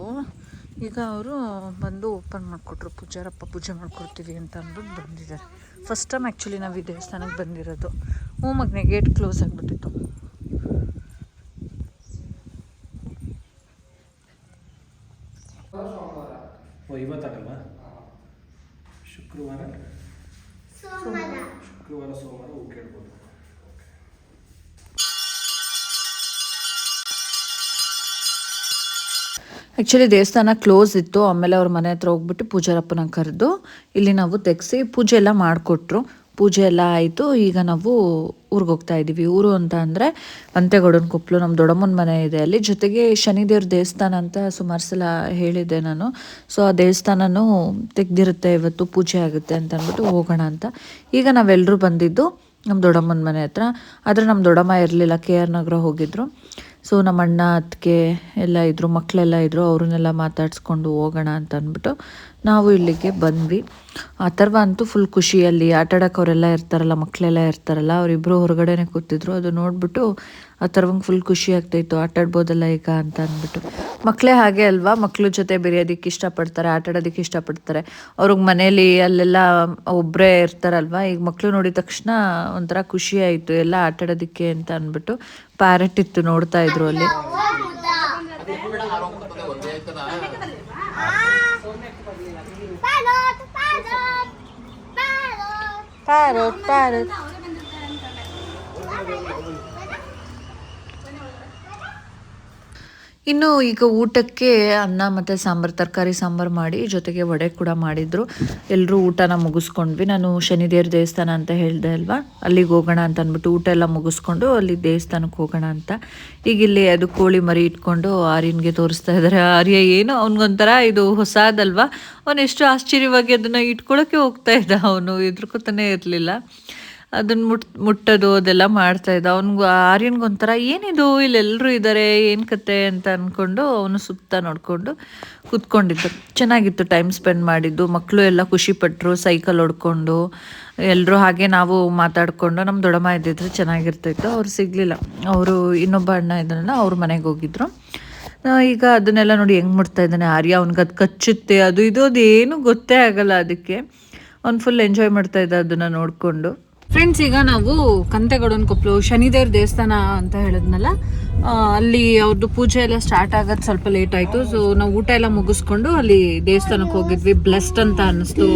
ಈಗ ಅವರು ಬಂದು ಓಪನ್ ಮಾಡಿಕೊಟ್ರು. ಪೂಜಾರಪ್ಪ ಪೂಜೆ ಮಾಡ್ಕೊಡ್ತೀವಿ ಅಂತ ಅಂದ್ಬಿಟ್ಟು ಬಂದಿದ್ದಾರೆ. ಫಸ್ಟ್ ಟೈಮ್ ಆ್ಯಕ್ಚುಲಿ ನಾವು ಈ ದೇವಸ್ಥಾನಕ್ಕೆ ಬಂದಿರೋದು. ಹ್ಞೂ ಮಗನೆ ಗೇಟ್ ಕ್ಲೋಸ್ ಆಗಿಬಿಟ್ಟಿತ್ತು. ಓ ಇವತ್ತಾಗಲ್ಲ ಶುಕ್ರವಾರ? ಶುಕ್ರವಾರ ಸೋಮವಾರ ಹೋಗಿ ಕೇಳ್ಬೋದು ಆ್ಯಕ್ಚುಲಿ ದೇವಸ್ಥಾನ ಕ್ಲೋಸ್ ಇತ್ತು. ಆಮೇಲೆ ಅವ್ರ ಮನೆ ಹತ್ರ ಹೋಗ್ಬಿಟ್ಟು ಪೂಜಾರಪ್ಪನ ಕರೆದು ಇಲ್ಲಿ ನಾವು ತೆಗೆಸಿ ಪೂಜೆ ಎಲ್ಲ ಮಾಡಿಕೊಟ್ರು. ಪೂಜೆ ಎಲ್ಲ ಆಯಿತು. ಈಗ ನಾವು ಊರಿಗೆ ಹೋಗ್ತಾ ಇದ್ದೀವಿ ಊರು ಅಂತ ಅಂದರೆ ಅಂತೆಗೌಡನ ಕೊಪ್ಪಲು ನಮ್ಮ ದೊಡ್ಡಮ್ಮನ ಮನೆ ಇದೆ ಅಲ್ಲಿ. ಜೊತೆಗೆ ಶನಿದೇವ್ರ ದೇವಸ್ಥಾನ ಅಂತ ಸುಮಾರು ಸಲ ಹೇಳಿದ್ದೆ ನಾನು. ಸೊ ಆ ದೇವಸ್ಥಾನನೂ ತೆಗ್ದಿರುತ್ತೆ. ಇವತ್ತು ಪೂಜೆ ಆಗುತ್ತೆ ಅಂತ ಅಂದ್ಬಿಟ್ಟು ಹೋಗೋಣ ಅಂತ. ಈಗ ನಾವೆಲ್ಲರೂ ಬಂದಿದ್ದು ನಮ್ಮ ದೊಡ್ಡಮ್ಮನ ಮನೆ ಹತ್ರ. ಆದರೆ ನಮ್ಮ ದೊಡ್ಡಮ್ಮ ಇರಲಿಲ್ಲ. ಕೆ ಆರ್ ನಗರ ಹೋಗಿದ್ರು. ಸೊ ನಮ್ಮ ಅಣ್ಣ, ಅತ್ತಿಗೆ ಎಲ್ಲ ಇದ್ದರು ಮಕ್ಕಳೆಲ್ಲ ಇದ್ದರು ಅವ್ರನ್ನೆಲ್ಲ ಮಾತಾಡಿಸ್ಕೊಂಡು ಹೋಗೋಣ ಅಂತ ಅಂದ್ಬಿಟ್ಟು ನಾವು ಇಲ್ಲಿಗೆ ಬಂದ್ವಿ. ಅಥರ್ವ ಅಂತೂ ಫುಲ್ ಖುಷಿಯಲ್ಲಿ ಆಟ ಅವರೆಲ್ಲ ಇರ್ತಾರಲ್ಲ, ಮಕ್ಕಳೆಲ್ಲ ಇರ್ತಾರಲ್ಲ ಅವರಿಬ್ಬರು ಹೊರಗಡೆನೆ ಕೂತಿದ್ರು. ಅದು ನೋಡ್ಬಿಟ್ಟು ಅಥರ್ವಂಗೆ ಫುಲ್ ಖುಷಿ ಆಗ್ತಾಯಿತ್ತು ಆಟ ಆಡ್ಬೋದಲ್ಲ ಈಗ ಅಂತ ಅಂದ್ಬಿಟ್ಟು. ಮಕ್ಕಳೇ ಹಾಗೆ ಅಲ್ವಾ? ಮಕ್ಕಳು ಜೊತೆ ಬೆರೆಯೋದಕ್ಕೆ ಇಷ್ಟಪಡ್ತಾರೆ ಆಟ ಆಡೋದಕ್ಕೆ ಇಷ್ಟಪಡ್ತಾರೆ. ಅವ್ರಿಗೆ ಮನೇಲಿ ಅಲ್ಲೆಲ್ಲ ಒಬ್ಬರೇ ಇರ್ತಾರಲ್ವಾ? ಈಗ ಮಕ್ಕಳು ನೋಡಿದ ತಕ್ಷಣ ಒಂಥರ ಖುಷಿ ಆಯಿತು ಎಲ್ಲ ಆಟ ಆಡೋದಕ್ಕೆ ಅಂತ ಅಂದ್ಬಿಟ್ಟು ಪ್ಯಾರೆಟ್ ಇತ್ತು ನೋಡ್ತಾ ಇದ್ರು ಅಲ್ಲಿ. ಪ್ಯಾರೆಟ್ ಪ್ಯಾರೆಟ್ ಇನ್ನು ಈಗ ಊಟಕ್ಕೆ ಅನ್ನ ಮತ್ತು ಸಾಂಬಾರು, ತರಕಾರಿ ಸಾಂಬಾರು ಮಾಡಿ ಜೊತೆಗೆ ವಡೆ ಕೂಡ ಮಾಡಿದ್ರು. ಎಲ್ಲರೂ ಊಟನ ಮುಗಿಸ್ಕೊಂಡ್ವಿ. ನಾನು ಶನಿದೇವ್ರ ದೇವಸ್ಥಾನ ಅಂತ ಹೇಳಿದೆ ಅಲ್ವಾ? ಅಲ್ಲಿಗೆ ಹೋಗೋಣ ಅಂತ ಅಂದ್ಬಿಟ್ಟು ಊಟ ಎಲ್ಲ ಮುಗಿಸ್ಕೊಂಡು ಅಲ್ಲಿ ದೇವಸ್ಥಾನಕ್ಕೆ ಹೋಗೋಣ ಅಂತ. ಈಗ ಇಲ್ಲಿ ಅದು ಕೋಳಿ ಮರಿ ಇಟ್ಕೊಂಡು ಆರ್ಯನ್ಗೆ ತೋರಿಸ್ತಾ ಇದ್ದಾರೆ ಆರ್ಯ ಏನು ಅವ್ನಿಗೊಂಥರ ಇದು ಹೊಸದಲ್ವಾ? ಅವನು ಎಷ್ಟು ಆಶ್ಚರ್ಯವಾಗಿ ಅದನ್ನು ಇಟ್ಕೊಳ್ಳೋಕ್ಕೆ ಹೋಗ್ತಾ ಇದ್ದ. ಅವನು ಎದುರ್ಕೊತಾನೆ ಇರಲಿಲ್ಲ. ಅದನ್ನ ಮುಟ್, ಮುಟ್ಟೋದು ಅದೆಲ್ಲ ಮಾಡ್ತಾ ಇದ್ದ. ಅವ್ನಿಗೂ ಆರ್ಯನ್ಗೊಂಥರ, ಏನಿದು ಇಲ್ಲೆಲ್ಲರೂ ಇದ್ದಾರೆ ಏನು ಕತೆ ಅಂತ ಅಂದ್ಕೊಂಡು ಅವನು ಸುತ್ತ ನೋಡಿಕೊಂಡು ಕುತ್ಕೊಂಡಿದ್ದ. ಚೆನ್ನಾಗಿತ್ತು ಟೈಮ್ ಸ್ಪೆಂಡ್ ಮಾಡಿದ್ದು. ಮಕ್ಕಳು ಎಲ್ಲ ಖುಷಿಪಟ್ಟರು ಸೈಕಲ್ ಹೊಡ್ಕೊಂಡು ಎಲ್ಲರೂ ಹಾಗೆ ನಾವು ಮಾತಾಡಿಕೊಂಡು ನಮ್ಮ ದೊಡ್ಡಮ್ಮ ಇದ್ದಿದ್ರೆ ಚೆನ್ನಾಗಿರ್ತಾಯಿತ್ತು ಅವ್ರು ಸಿಗಲಿಲ್ಲ. ಅವರು ಇನ್ನೊಬ್ಬ ಅಣ್ಣ ಇದ್ದಾನಲ್ಲ ಅವ್ರ ಮನೆಗೆ ಹೋಗಿದ್ರು. ಈಗ ಅದನ್ನೆಲ್ಲ ನೋಡಿ ಹೆಂಗೆ ಮುಟ್ತಾ ಇದ್ದಾನೆ ಆರ್ಯ. ಅವ್ನಿಗೆ ಅದು ಕಚ್ಚುತ್ತೆ, ಅದು ಇದು, ಅದೇನು ಗೊತ್ತೇ ಆಗಲ್ಲ ಅದಕ್ಕೆ. ಅವ್ನು ಫುಲ್ ಎಂಜಾಯ್ ಮಾಡ್ತಾ ಇದ್ದ ಅದನ್ನ ನೋಡಿಕೊಂಡು. ಫ್ರೆಂಡ್ಸ್ ಈಗ ನಾವು ಕಂತೆಗೌಡನ ಕೊಪ್ಪಲು ಶನಿದೇವ್ರ ದೇವಸ್ಥಾನ ಅಂತ ಹೇಳಿದ್ನಲ್ಲ ಅಲ್ಲಿ ಅವ್ರದ್ದು ಪೂಜೆ ಎಲ್ಲ ಸ್ಟಾರ್ಟ್ ಆಗೋದು ಸ್ವಲ್ಪ ಲೇಟ್ ಆಯಿತು. ಸೊ ನಾವು ಊಟ ಎಲ್ಲ ಮುಗಿಸ್ಕೊಂಡು ಅಲ್ಲಿ ದೇವಸ್ಥಾನಕ್ಕೆ ಹೋಗಿದ್ವಿ. ಬ್ಲೆಸ್ಡ್ ಅಂತ ಅನ್ನಿಸ್ತು.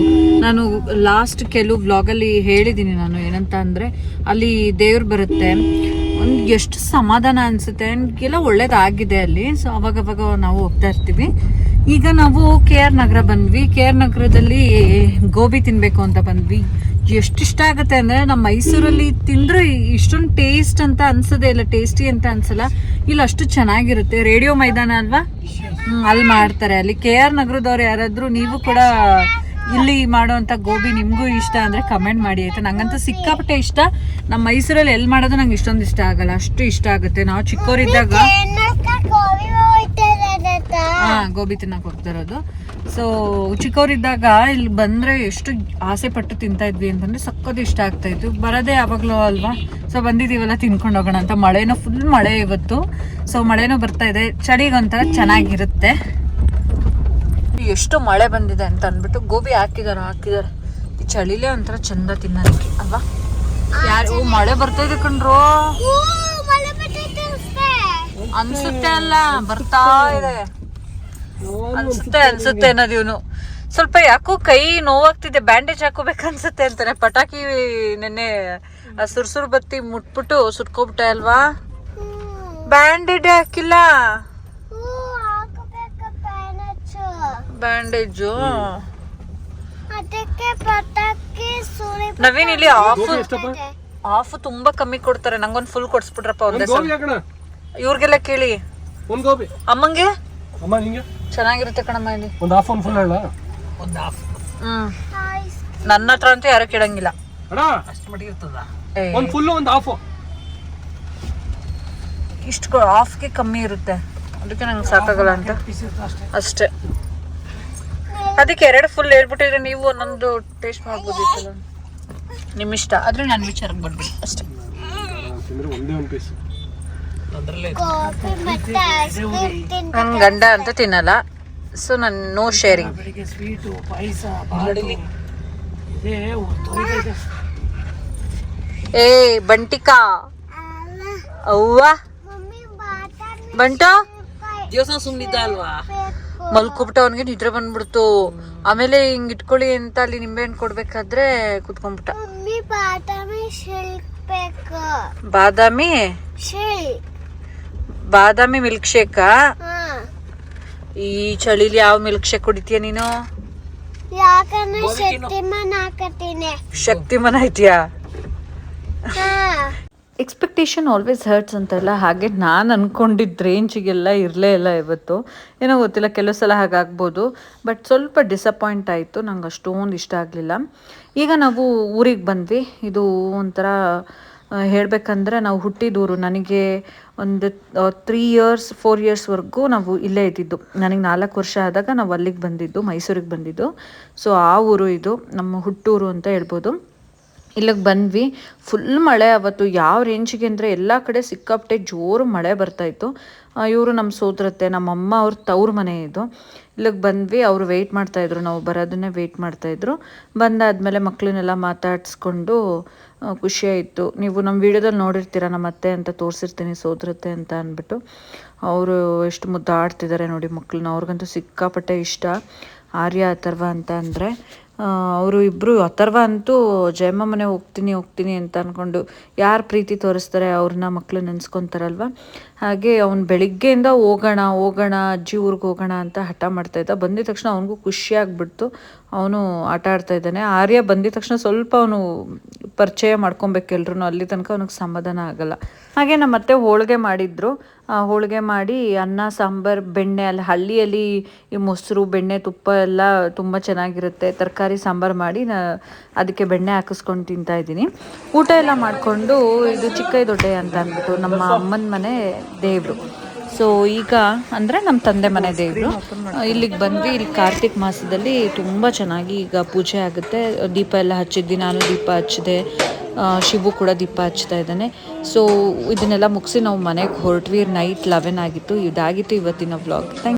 ನಾನು ಲಾಸ್ಟ್ ಕೆಲವು ವ್ಲಾಗಲ್ಲಿ ಹೇಳಿದ್ದೀನಿ ನಾನು ಏನಂತ ಅಂದರೆ, ಅಲ್ಲಿ ದೇವ್ರು ಬರುತ್ತೆ. ಒಂದು ಎಷ್ಟು ಸಮಾಧಾನ ಅನಿಸುತ್ತೆ. ಎಲ್ಲ ಒಳ್ಳೇದಾಗಿದೆ ಅಲ್ಲಿ. ಸೊ ಅವಾಗ ಅವಾಗ ನಾವು ಹೋಗ್ತಾ ಇರ್ತೀವಿ. ಈಗ ನಾವು ಕೆ ಆರ್ ನಗರ ಬಂದ್ವಿ. ಕೆ ಆರ್ ನಗರದಲ್ಲಿ ಗೋಬಿ ತಿನ್ನಬೇಕು ಅಂತ ಬಂದ್ವಿ. ಎಷ್ಟು ಇಷ್ಟ ಆಗುತ್ತೆ ಅಂದರೆ ನಮ್ಮ ಮೈಸೂರಲ್ಲಿ ತಿಂದರೆ ಇಷ್ಟೊಂದು ಟೇಸ್ಟ್ ಅಂತ ಅನ್ಸೋದೇ ಇಲ್ಲ ಟೇಸ್ಟಿ ಅಂತ ಅನ್ಸಲ್ಲ. ಇಲ್ಲಿ, ಅಷ್ಟು ಚೆನ್ನಾಗಿರುತ್ತೆ. ರೇಡಿಯೋ ಮೈದಾನ ಅಲ್ವಾ? ಅಲ್ಲಿ ಮಾಡ್ತಾರೆ. ಅಲ್ಲಿ ಕೆ ಆರ್ ನಗರದವ್ರು ಯಾರಾದರೂ, ನೀವು ಕೂಡ ಇಲ್ಲಿ ಮಾಡುವಂಥ ಗೋಬಿ ನಿಮಗೂ ಇಷ್ಟ ಅಂದರೆ ಕಮೆಂಟ್ ಮಾಡಿ, ಆಯ್ತಾ? ನಂಗಂತೂ ಸಿಕ್ಕಾಪಟ್ಟೆ ಇಷ್ಟ. ನಮ್ಮ ಮೈಸೂರಲ್ಲಿ ಎಲ್ಲಿ ಮಾಡೋದು ನಂಗೆ ಇಷ್ಟೊಂದು ಇಷ್ಟ ಆಗಲ್ಲ. ಅಷ್ಟು ಇಷ್ಟ ಆಗುತ್ತೆ. ನಾವು ಚಿಕ್ಕವರಿದ್ದಾಗ ಗೋಬಿ ತಿನ್ನಕ್ ಹೋಗ್ತಿರೋದು. ಸೊ ಚಿಕ್ಕವರಿದ್ದಾಗ ಇಲ್ಲಿ ಬಂದ್ರೆ ಎಷ್ಟು ಆಸೆ ಪಟ್ಟು ತಿಂತಾ ಇದ್ವಿ ಅಂತಂದ್ರೆ ಸಕ್ಕತ್ ಇಷ್ಟ ಆಗ್ತಾ ಇತ್ತು. ಬರೋದೇ ಯಾವಾಗ್ಲೂ ಅಲ್ವಾ? ಸೊ ಬಂದಿದೀವಲ್ಲ ತಿನ್ಕೊಂಡು ಹೋಗೋಣ ಅಂತ. ಮಳೆನೂ ಫುಲ್ ಮಳೆ ಇವತ್ತು. ಸೊ ಮಳೆನೂ ಬರ್ತಾ ಇದೆ. ಚಳಿಗೊಂಥರ ಚೆನ್ನಾಗಿರುತ್ತೆ. ಎಷ್ಟು ಮಳೆ ಬಂದಿದೆ ಅಂತ ಅಂದ್ಬಿಟ್ಟು ಗೋಬಿ ಹಾಕಿದಾರೋ ಹಾಕಿದಾರೆ. ಈ ಚಳಿಲೇ ಒಂಥರ ಚಂದ ತಿನ್ನೋದಕ್ಕೆ ಅಲ್ವಾ? ಯಾರು ಮಳೆ ಬರ್ತಾ ಇದೆ ಕಣ್ರೋ. ಅನ್ಸುತ್ತೆ ಅಲ್ಲ ಬರ್ತಾ ಇದೆ. ಅನ್ಸುತ್ತೆ ಅನ್ಸುತ್ತೆ ಅನ್ನೋದು ಇವನು. ಸ್ವಲ್ಪ ಯಾಕೋ ಕೈ ನೋವಾಗ್ತಿದೆ ಬ್ಯಾಂಡೇಜ್ ಹಾಕೋಬೇಕು ಅನ್ಸುತ್ತೆ ಅಂತಾನೆ ಪಟಾಕಿ ನೆನ್ನೆ ಸುರ್ಸುರ್ ಬತ್ತಿ ಮುಟ್ಬಿಟ್ಟು ಸುಟ್ಕೋಬಿಟ್ಟೆ ಅಲ್ವಾ? ಬ್ಯಾಂಡೇಜ್ ಹಾಕಿಲ್ಲ. ಬ್ಯಾಂಡೇಜು? ನವೀನ್ ಇಲ್ಲಿ ಆಫ್ ಆಫ್ ತುಂಬಾ ಕಮ್ಮಿ ಕೊಡ್ತಾರೆ. ನಂಗೊಂದ್ ಫುಲ್ ಕೊಡ್ಸ್ಬಿಟ್ರಪ್ಪ ಒಂದೇ ಇವ್ರಿಗೆಲ್ಲ ಕೇಳಿ. ಅಮ್ಮಂಗೆ? ಅಮ್ಮ ನಿಂಗೆ? ಚೆನ್ನಾಗಿರುತ್ತೆ ಕಣಮ್ಮ ಇಲ್ಲಿ. ಒಂದು ಹಾಫ್ ಒಂದು ಫುಲ್ ಹೇಳ. ಹ್ಮ್. ಐಸ್ ನನ್ನ ಹತ್ರ ಅಂತೂ ಯಾರು ಕೇಳಂಗಿಲ್ಲ. ಅಣ್ಣ ಏ, ಒಂದು ಫುಲ್ಲು ಒಂದು ಹಾಫು ಇಷ್ಟು ಆಫ್ಗೆ ಕಮ್ಮಿ ಇರುತ್ತೆ. ಅದಕ್ಕೆ ನಂಗೆ ಸಾಕಾಗಲ್ಲ ಅಂತ. ಅಷ್ಟೇ? ಅದಕ್ಕೆ ಎರಡು ಫುಲ್ ಹೇಳ್ಬಿಟ್ಟಿದ್ರೆ ನೀವು ಒಂದೊಂದು ಟೇಸ್ಟ್ ಮಾಡ್ಬೋದಿತ್ತಲ್ಲ. ನಿಮ್ಮಿಷ್ಟ. ಆದರೆ ನನ್ನ ವಿಚಾರಕ್ಕೆ ಬರ್ಬಿಡಿ ಅಷ್ಟೇ. ತಿಂದ್ರೆ ಒಂದೇ ಒಂದು ಪೀಸ್ ಕಾಫಿ ಮತ್ತೆ ಐಸ್ ಕ್ರೀಮ್ ತಿನ್ ನನ್ನ ಗಂಡ ಅಂತ ತಿನ್ನಲ್ಲ. ಸೊ ನಾನು ನೋ ಶೇರಿಂಗ್ ಸ್ವೀಟು ಪಾಯಸ ಏ ಬಂಟಿಕಾ. ಅವ್ವ. ಬಂಟ. ದಿವಸ ಸುಮ್ಮನಿದ್ದ ಅಲ್ವಾ? ಮಲ್ಕೊಬಿಟ್ಟು ಅವನಿಗೆ ನಿದ್ರೆ ಬಂದ್ಬಿಡ್ತು. ಆಮೇಲೆ ಹಿಂಗ್ ಇಟ್ಕೊಳ್ಳಿ ಅಂತ ಅಲ್ಲಿ ನಿಂಬೆಹಣ್ಣು ಕೊಡ್ಬೇಕಾದ್ರೆ ಕುತ್ಕೊಂಡ್ಬಿಟ್ಟ. ಬಾದಾಮಿ ಬಾದಾಮಿ ಮಿಲ್ಕ್ ಶೇಕಾ ಈ ಚಳಿಲಿ ಯಾವ ಮಿಲ್ಕ್ ಶೇಕ್ ಕುಡಿತೀಯ ನೀನು? ಶಕ್ತಿಮಾನ್ ಐತಿಯಾ ಹಾ. ಎಕ್ಸ್ಪೆಕ್ಟೇಷನ್ ಆಲ್ವೇಸ್ ಹರ್ಟ್ಸ್ ಅಂತಲ್ಲ ಹಾಗೆ ನಾನು ಅಂದ್ಕೊಂಡಿದ್ದ ರೇಂಜಿಗೆಲ್ಲ ಇರಲೇ ಇಲ್ಲ ಇವತ್ತು. ಏನೋ ಗೊತ್ತಿಲ್ಲ ಕೆಲವು ಸಲ ಹಾಗಾಗ್ಬೋದು. ಬಟ್ ಸ್ವಲ್ಪ ಡಿಸಪಾಯಿಂಟ್ ಆಯಿತು ನಂಗೆ ಅಷ್ಟೊಂದು ಇಷ್ಟ ಆಗಲಿಲ್ಲ. ಈಗ ನಾವು ಊರಿಗೆ ಬಂದ್ವಿ. ಇದು ಒಂಥರ ಹೇಳಬೇಕಂದ್ರೆ ನಾವು ಹುಟ್ಟಿದೂರು. ನನಗೆ ಒಂದು ತ್ರೀ ಇಯರ್ಸ್ ಫೋರ್ ಇಯರ್ಸ್ವರೆಗೂ ನಾವು ಇಲ್ಲೇ ಇದ್ದಿದ್ದು. ನನಗೆ ನಾಲ್ಕು ವರ್ಷ ಆದಾಗ ನಾವು ಅಲ್ಲಿಗೆ ಬಂದಿದ್ದು, ಮೈಸೂರಿಗೆ ಬಂದಿದ್ದು. ಸೊ ಆ ಊರು ಇದು, ನಮ್ಮ ಹುಟ್ಟೂರು ಅಂತ ಹೇಳ್ಬೋದು. ಇಲ್ಲಿಗೆ ಬಂದ್ವಿ. ಫುಲ್ ಮಳೆ ಅವತ್ತು, ಯಾವ ರೇಂಜಿಗೆ ಅಂದರೆ ಎಲ್ಲ ಕಡೆ ಸಿಕ್ಕಾಪಟ್ಟೆ ಜೋರು ಮಳೆ ಬರ್ತಾಯಿತ್ತು ಇವರು ನಮ್ಮ ಸೋದರತ್ತೆ ನಮ್ಮ ಅಮ್ಮ ಅವ್ರ ತವ್ರ ಮನೆ ಇದು. ಇಲ್ಲಿಗೆ ಬಂದ್ವಿ, ಅವರು ವೆಯ್ಟ್ ಮಾಡ್ತಾಯಿದ್ರು ನಾವು ಬರೋದನ್ನೇ ವೆಯ್ಟ್ ಮಾಡ್ತಾಯಿದ್ರು ಬಂದಾದಮೇಲೆ ಮಕ್ಕಳನ್ನೆಲ್ಲ ಮಾತಾಡಿಸ್ಕೊಂಡು ಖುಷಿಯಾಯಿತು. ನೀವು ನಮ್ಮ ವಿಡಿಯೋದಲ್ಲಿ ನೋಡಿರ್ತೀರ ನಮ್ಮ ಅತ್ತೆ ಅಂತ ತೋರಿಸಿರ್ತೀನಿ ಸೋದ್ರತೆ ಅಂತ ಅಂದ್ಬಿಟ್ಟು. ಅವರು ಎಷ್ಟು ಮುದ್ದಾಡ್ತಿದ್ದಾರೆ ನೋಡಿ ಮಕ್ಕಳನ್ನ ಅವ್ರಿಗಂತೂ ಸಿಕ್ಕಾಪಟ್ಟೆ ಇಷ್ಟ. ಆರ್ಯ ಅಥರ್ವ ಅಂತ ಅಂದರೆ ಅವರು ಇಬ್ಬರು ಅಥರ್ವ ಅಂತೂ ಜಯಮ್ಮ ಮನೆ ಹೋಗ್ತೀನಿ ಹೋಗ್ತೀನಿ ಅಂತ ಅಂದ್ಕೊಂಡು ಯಾರು ಪ್ರೀತಿ ತೋರಿಸ್ತಾರೆ ಅವ್ರನ್ನ ಮಕ್ಕಳು ನೆನೆಸ್ಕೊತಾರಲ್ವ? ಹಾಗೆ ಅವ್ನು ಬೆಳಿಗ್ಗೆಯಿಂದ ಹೋಗೋಣ ಹೋಗೋಣ, ಅಜ್ಜಿ ಊರಿಗೆ ಹೋಗೋಣ ಅಂತ ಹಠ ಮಾಡ್ತಾ ಇದ್ದ. ಬಂದಿದ ತಕ್ಷಣ ಅವನಿಗೂ ಖುಷಿಯಾಗ್ಬಿಡ್ತು ಅವನು ಆಟ ಆಡ್ತಾ ಇದ್ದಾನೆ. ಆರ್ಯ ಬಂದಿದ ತಕ್ಷಣ ಸ್ವಲ್ಪ ಅವನು ಪರಿಚಯ ಮಾಡ್ಕೊಬೇಕೆಲ್ರು ಅಲ್ಲಿ ತನಕ ಅವನಿಗೆ ಸಮಾಧಾನ ಆಗಲ್ಲ. ಹಾಗೆ ನಮ್ಮ ಅತ್ತೆ ಹೋಳಿಗೆ ಮಾಡಿದ್ರು. ಹೋಳಿಗೆ ಮಾಡಿ ಅನ್ನ, ಸಾಂಬಾರು, ಬೆಣ್ಣೆ ಅಲ್ಲಿ ಹಳ್ಳಿಯಲ್ಲಿ ಈ ಮೊಸರು, ಬೆಣ್ಣೆ, ತುಪ್ಪ ಎಲ್ಲ ತುಂಬ ಚೆನ್ನಾಗಿರುತ್ತೆ. ತರಕಾರಿ, ಸಾಂಬಾರು ಮಾಡಿ ನಾ ಅದಕ್ಕೆ ಬೆಣ್ಣೆ ಹಾಕಿಸ್ಕೊಂಡು ತಿಂತಾ ಇದ್ದೀನಿ. ಊಟ ಎಲ್ಲ ಮಾಡಿಕೊಂಡು ಇದು ಚಿಕ್ಕ ದೊಡ್ಡೆ ಅಂತ ಅಂದ್ಬಿಟ್ಟು ನಮ್ಮ ಅಮ್ಮನ ಮನೆ ದೇವರು. ಸೊ ಈಗ ಅಂದರೆ ನಮ್ಮ ತಂದೆ ಮನೆ ದೇವರು. ಇಲ್ಲಿಗೆ ಬಂದ್ವಿ, ಇಲ್ಲಿ ಕಾರ್ತಿಕ್ ಮಾಸದಲ್ಲಿ ತುಂಬ ಚೆನ್ನಾಗಿ ಈಗ ಪೂಜೆ ಆಗುತ್ತೆ. ದೀಪ ಎಲ್ಲ ಹಚ್ಚಿದ್ವಿ, ನಾನು ದೀಪ ಹಚ್ಚಿದೆ ಶಿವು ಕೂಡ ದೀಪ ಹಚ್ತಾ ಇದ್ದಾನೆ. ಸೊ ಇದನ್ನೆಲ್ಲ ಮುಗಿಸಿ ನಾವು ಮನೆಗೆ ಹೊರಟ್ವಿ. ನೈಟ್ ಲೆವೆನ್ ಆಗಿತ್ತು, ಇದಾಗಿತ್ತು ಇವತ್ತಿನ ವ್ಲಾಗ್. ಥ್ಯಾಂಕ್